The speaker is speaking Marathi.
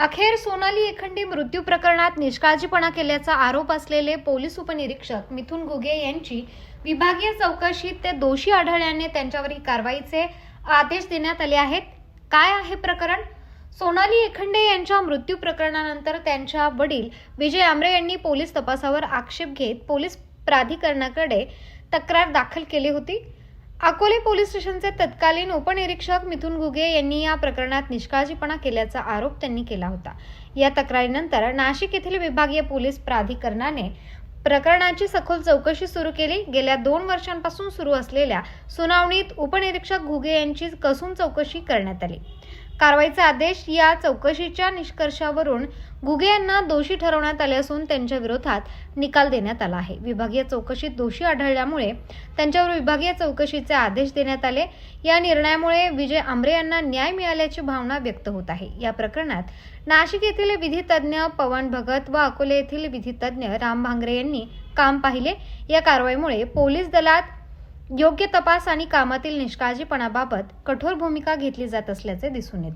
अखेर सोनाली एखंडी मृत्यू प्रकरणात निष्काळजीपणा केल्याचा आरोप असलेले पोलीस उपनिरीक्षक मिथुन घुगे यांची विभागीय चौकशीत ते दोषी आढळल्याने त्यांच्यावरील कारवाईचे आदेश देण्यात आले आहेत. काय आहे प्रकरण? सोनाली एखंडे यांच्या मृत्यू प्रकरणानंतर त्यांच्या वडील विजय आमरे यांनी पोलीस तपासावर आक्षेप घेत पोलीस प्राधिकरणाकडे तक्रार दाखल केली होती. अकोले पोलीस स्टेशनचे तत्कालीन उपनिरीक्षक मिथुन घुगे यांनी या प्रकरणात निष्काळजीपणा केल्याचा आरोप त्यांनी केला होता. या तक्रारीनंतर नाशिक येथील विभागीय पोलीस प्राधिकरणाने प्रकरणाची सखोल चौकशी सुरू केली. गेल्या दोन वर्षांपासून सुरू असलेल्या सुनावणीत उपनिरीक्षक घुगे यांची कसून चौकशी करण्यात आली. कारवाईचा आदेश या चौकशीच्या निष्कर्षावरून गुगे यांना दोषी ठरवण्यात आले असून त्यांच्या विरोधात निकाल देण्यात आला आहे. विभागीय चौकशीत दोषी आढळल्यामुळे त्यांच्यावर विभागीय चौकशीचे आदेश देण्यात आले. या निर्णयामुळे विजय आमरे यांना न्याय मिळाल्याची भावना व्यक्त होत आहे. या प्रकरणात नाशिक येथील विधितज्ञ पवन भगत व अकोले येथील विधितज्ञ राम भांगरे यांनी काम पाहिले. या कारवाईमुळे पोलीस दलात योग्य तपास आणि कामातील निष्काळजीपणाबाबत कठोर भूमिका घेतली जात असल्याचे दिसून येते.